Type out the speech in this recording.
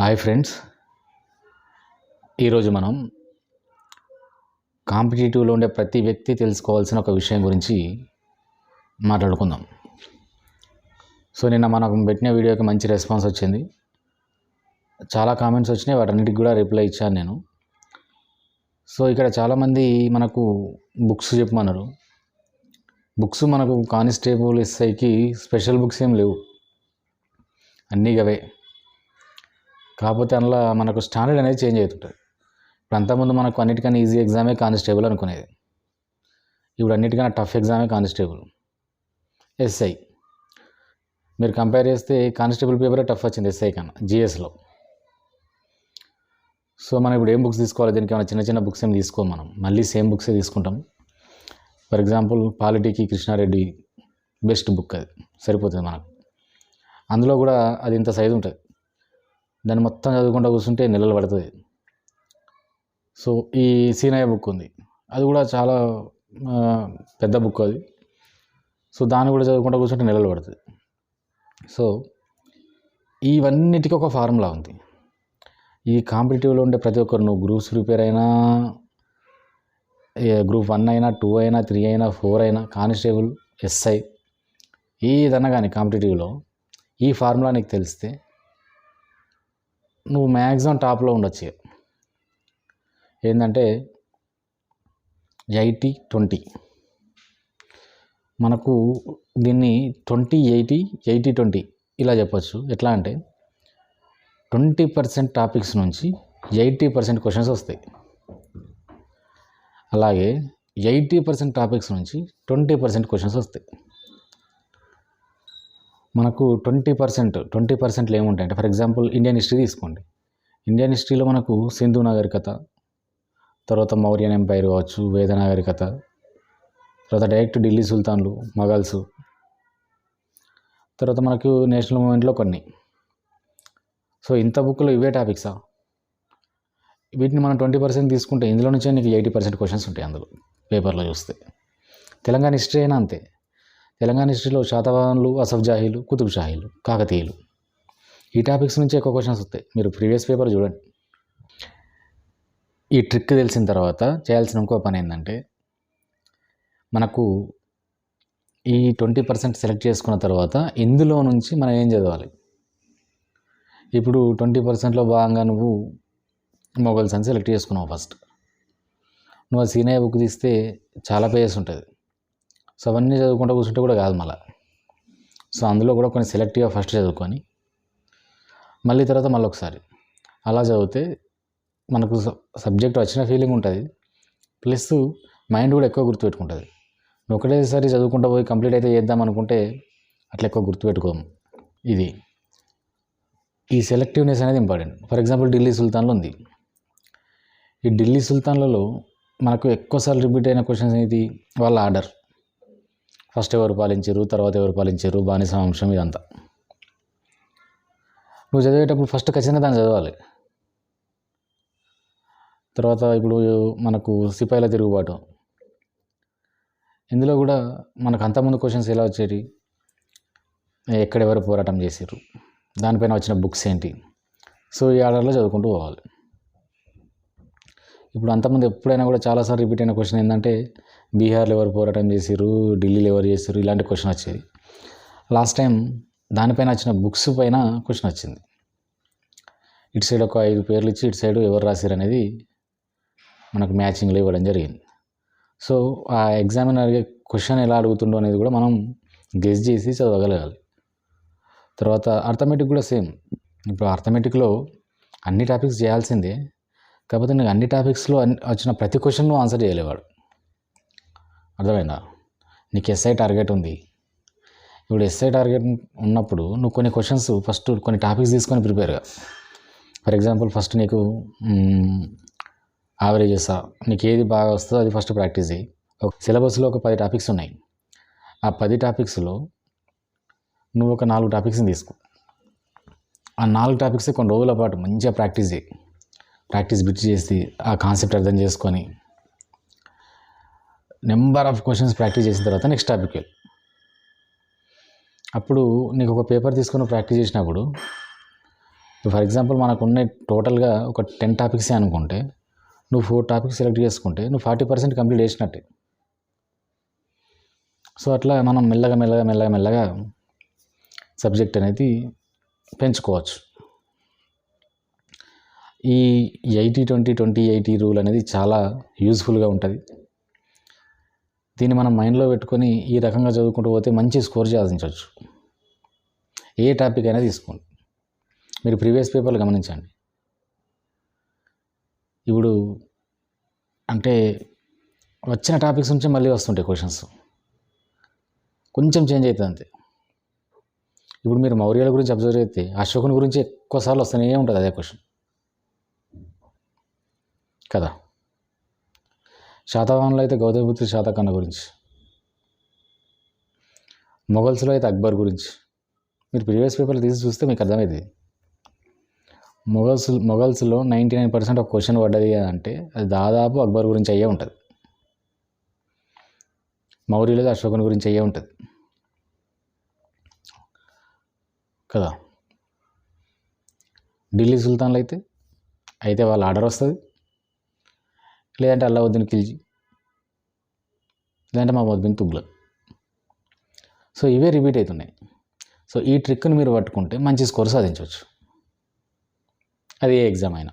Hi friends. ఈరోజు మనం కాంపిటేటివ్లో ఉండే ప్రతి వ్యక్తి తెలుసుకోవాల్సిన ఒక విషయం గురించి మాట్లాడుకుందాం. సో నిన్న మనకు పెట్టిన వీడియోకి మంచి రెస్పాన్స్ వచ్చింది. చాలా కామెంట్స్ వచ్చినాయి వాటన్నిటికి కూడా రిప్లై ఇచ్చాను నేను. సో ఇక్కడ చాలామంది మనకు బుక్స్ చెప్పమన్నారు. బుక్స్ మనకు కానిస్టేబుల్ ఎస్ఐకి స్పెషల్ బుక్స్ ఏం లేవు. అన్నీ అవే కాకపోతే అందులో మనకు స్టాండర్డ్ అనేది చేంజ్ అవుతుంటుంది. ఇప్పుడు అంతకుముందు మనకు అన్నిటికన్నా ఈజీ ఎగ్జామే కానిస్టేబుల్ అనుకునేది. ఇప్పుడు అన్నిటికన్నా టఫ్ ఎగ్జామే కానిస్టేబుల్. ఎస్ఐ. మీరు కంపేర్ చేస్తే కానిస్టేబుల్ పేపరే టఫ్ వచ్చింది ఎస్ఐ కన్నా జిఎస్లో. సో మనం ఇప్పుడు ఏం బుక్స్ తీసుకోవాలి? దీనికి ఏమైనా చిన్న చిన్న బుక్స్ ఏం తీసుకోం మనం. మళ్ళీ సేమ్ బుక్సే తీసుకుంటాం. ఫర్ ఎగ్జాంపుల్ పాలిటీకి కృష్ణారెడ్డి బెస్ట్ బుక్ అది. సరిపోతుంది మనకు. అందులో కూడా అది ఇంత సైజు ఉంటుంది. దాన్ని మొత్తం చదువుకుంటూ కూర్చుంటే నెలలు పడుతుంది. సో ఈ సీనయ్య బుక్ ఉంది. అది కూడా చాలా పెద్ద బుక్ అది. సో దాన్ని కూడా చదువుకుంటూ కూర్చుంటే నెలలు పడుతుంది. సో ఇవన్నిటికీ ఒక ఫార్ములా ఉంది. ఈ కాంపిటేటివ్లో ఉండే ప్రతి ఒక్కరు నువ్వు గ్రూప్స్ ప్రిపేర్ అయినా గ్రూప్ వన్ అయినా టూ అయినా త్రీ అయినా ఫోర్ అయినా కానిస్టేబుల్ ఎస్ఐ ఏదన్నా కానీ కాంపిటేటివ్లో ఈ ఫార్ములా నీకు తెలిస్తే నువ్వు మ్యాక్సిమం టాప్లో ఉండొచ్చు. ఏంటంటే ఎయిటీ ట్వంటీ. మనకు దీన్ని ట్వంటీ ఎయిటీ ఎయిటీ ట్వంటీ ఇలా చెప్పొచ్చు. ఎట్లా అంటే ట్వంటీ పర్సెంట్ టాపిక్స్ నుంచి ఎయిటీ పర్సెంట్ క్వశ్చన్స్ వస్తాయి. అలాగే ఎయిటీ పర్సెంట్ టాపిక్స్ నుంచి ట్వంటీ పర్సెంట్ క్వశ్చన్స్ వస్తాయి. మనకు ట్వంటీ పర్సెంట్ ట్వంటీ పర్సెంట్లో ఏముంటాయంటే ఫర్ ఎగ్జాంపుల్ ఇండియన్ హిస్టరీ తీసుకోండి. ఇండియన్ హిస్టరీలో మనకు సింధు నాగరికత తర్వాత మౌర్యన్ ఎంపైర్ కావచ్చు వేద నాగరికత తర్వాత డైరెక్ట్ ఢిల్లీ సుల్తాన్లు మొఘల్స్ తర్వాత మనకు నేషనల్ మూమెంట్లో కొన్ని. సో ఇంత బుక్లో ఇవే టాపిక్సా? వీటిని మనం ట్వంటీ పర్సెంట్ తీసుకుంటే ఇందులో నుంచే నీకు ఎయిటీ పర్సెంట్ క్వశ్చన్స్ ఉంటాయి అందులో పేపర్లో చూస్తే. తెలంగాణ హిస్టరీ అయినా అంతే. తెలంగాణ హిస్టరీలో శాతవాహనులు అసఫ్ జాహీలు కుతుబ్ షాహీలు కాకతీయులు. ఈ టాపిక్స్ నుంచి ఎక్కువ క్వశ్చన్స్ వస్తాయి. మీరు ప్రీవియస్ పేపర్ చూడండి. ఈ ట్రిక్ తెలిసిన తర్వాత చేయాల్సిన ఇంకో పని ఏంటంటే మనకు ఈ ట్వంటీ పర్సెంట్ సెలెక్ట్ చేసుకున్న తర్వాత ఇందులో నుంచి మనం ఏం చదవాలి? ఇప్పుడు ట్వంటీ పర్సెంట్లో భాగంగా నువ్వు మొబైల్స్ అని సెలెక్ట్ చేసుకున్నావు ఫస్ట్. నువ్వు ఆ సీనియర్ బుక్ తీస్తే చాలా పేజెస్ ఉంటుంది. సో అవన్నీ చదువుకుంటూ కూర్చుంటే కూడా కాదు మళ్ళీ. సో అందులో కూడా కొన్ని సెలెక్టివ్గా ఫస్ట్ చదువుకొని మళ్ళీ తర్వాత మళ్ళీ ఒకసారి. అలా చదివితే మనకు సబ్జెక్ట్ వచ్చిన ఫీలింగ్ ఉంటుంది. ప్లస్ మైండ్ కూడా ఎక్కువ గుర్తుపెట్టుకుంటుంది. ఒకటేసారి చదువుకుంటూ పోయి కంప్లీట్ అయితే చేద్దాం అనుకుంటే అట్లా ఎక్కువ గుర్తుపెట్టుకోము. ఇది. ఈ సెలెక్టివ్నెస్ అనేది ఇంపార్టెంట్. ఫర్ ఎగ్జాంపుల్ ఢిల్లీ సుల్తాన్లో ఉంది. ఈ ఢిల్లీ సుల్తాన్లలో మనకు ఎక్కువసార్లు రిపీట్ అయిన క్వశ్చన్స్ ఏంటి? వాళ్ళ ఆర్డర్. ఫస్ట్ ఎవరు పాలించారు తర్వాత ఎవరు పాలించారు బానిస వంశం ఇదంతా. నువ్వు చదివేటప్పుడు ఫస్ట్ ఖచ్చితంగా దాన్ని చదవాలి. తర్వాత ఇప్పుడు మనకు సిపాయిల తిరుగుబాటు. ఇందులో కూడా మనకు అంతకుముందు క్వశ్చన్స్ ఎలా వచ్చేవి ఎక్కడెవరు పోరాటం చేశారు దానిపైన వచ్చిన బుక్స్ ఏంటి? సో ఈ ఆర్డర్లో చదువుకుంటూ పోవాలి. ఇప్పుడు అంతమంది ఎప్పుడైనా కూడా చాలాసార్లు రిపీట్ అయిన క్వశ్చన్ ఏంటంటే బీహార్లో ఎవరు పోరాటం చేసారు ఢిల్లీలో ఎవరు చేసారు ఇలాంటి క్వశ్చన్ వచ్చేది. లాస్ట్ టైం దానిపైన వచ్చిన బుక్స్ పైన క్వశ్చన్ వచ్చింది. ఇటు సైడ్ ఒక ఐదు పేర్లు ఇచ్చి ఇటు సైడ్ ఎవరు రాశారు అనేది మనకు మ్యాచింగ్లో ఇవ్వడం జరిగింది. సో ఆ ఎగ్జామినర్ క్వశ్చన్ ఎలా అడుగుతుండో అనేది కూడా మనం గెస్ చేసి చదవగలగాలి. తర్వాత అర్థమెటిక్ కూడా సేమ్. ఇప్పుడు అర్థమెటిక్లో అన్ని టాపిక్స్ చేయాల్సిందే. కాకపోతే నీకు అన్ని టాపిక్స్లో అన్ని వచ్చిన ప్రతి క్వశ్చన్ ఆన్సర్ చేయలేవాడు. అర్థమైందా? నీకు ఎస్ఐ టార్గెట్ ఉంది. ఇప్పుడు ఎస్ఐ టార్గెట్ ఉన్నప్పుడు నువ్వు కొన్ని క్వశ్చన్స్ ఫస్ట్ కొన్ని టాపిక్స్ తీసుకొని ప్రిపేర్గా ఫర్ ఎగ్జాంపుల్ ఫస్ట్ నీకు యావరేజెస్ నీకు ఏది బాగా వస్తుందో అది ఫస్ట్ ప్రాక్టీస్ చేయి ఒక సిలబస్లో ఒక పది టాపిక్స్ ఉన్నాయి. ఆ పది టాపిక్స్లో నువ్వు ఒక నాలుగు టాపిక్స్ని తీసుకో. ఆ నాలుగు టాపిక్స్ కొన్ని రోజుల పాటు మంచిగా ప్రాక్టీస్ చేయి ప్రాక్టీస్ బిట్ చేసి ఆ కాన్సెప్ట్ అర్థం చేసుకొని నెంబర్ ఆఫ్ క్వశ్చన్స్ ప్రాక్టీస్ చేసిన తర్వాత నెక్స్ట్ టాపిక్. అప్పుడు నీకు ఒక పేపర్ తీసుకొని ప్రాక్టీస్ చేసినప్పుడు ఫర్ ఎగ్జాంపుల్ మనకు ఉన్న టోటల్గా ఒక టెన్ టాపిక్సే అనుకుంటే నువ్వు ఫోర్ టాపిక్స్ సెలెక్ట్ చేసుకుంటే నువ్వు ఫార్టీ పర్సెంట్ కంప్లీట్ చేసినట్టే. సో అట్లా మనం మెల్లగా మెల్లగా మెల్లగా మెల్లగా సబ్జెక్ట్ అనేది పెంచుకోవచ్చు. ఈ eighty twenty twenty eighty rule అనేది చాలా యూజ్ఫుల్గా ఉంటుంది. దీన్ని మనం మైండ్లో పెట్టుకొని ఈ రకంగా చదువుకుంటూ పోతే మంచి స్కోర్ సాధించవచ్చు ఏ టాపిక్ అయినా తీసుకోండి. మీరు ప్రీవియస్ పేపర్లు గమనించండి. ఇప్పుడు అంటే వచ్చిన టాపిక్స్ నుంచి మళ్ళీ వస్తుంటాయి క్వశ్చన్స్. కొంచెం చేంజ్ అవుతుంది అంతే. ఇప్పుడు మీరు మౌర్యాల గురించి అబ్జర్వ్ అయితే అశోకుని గురించి ఎక్కువసార్లు వస్తూనే ఉంటుంది అదే క్వశ్చన్. కదా. శాతవాహనులు అయితే గౌతమిపుత్ర శాతకన్న గురించి. మొఘల్స్లో అయితే అక్బర్ గురించి. మీరు ప్రీవియస్ పేపర్లు తీసి చూస్తే మీకు అర్థమైంది మొఘల్స్ మొఘల్స్లో నైంటీ నైన్ పర్సెంట్ ఒక క్వశ్చన్ పడ్డది అంటే అది దాదాపు అక్బర్ గురించి అయ్యే ఉంటుంది. మౌర్యులది అశోకుని గురించి అయ్యే ఉంటుంది. కదా. ఢిల్లీ సుల్తాన్లు అయితే అయితే వాళ్ళ ఆర్డర్ వస్తుంది. లేదంటే అల్లావుద్దీన్ ఖిల్జీ లేదంటే మహమ్మద్బిన్ తుగ్లక్ సో ఇవే రిపీట్ అవుతున్నాయి. సో ఈ ట్రిక్ని మీరు పట్టుకుంటే మంచి స్కోర్ సాధించవచ్చు. అది ఏ ఎగ్జామ్ అయినా.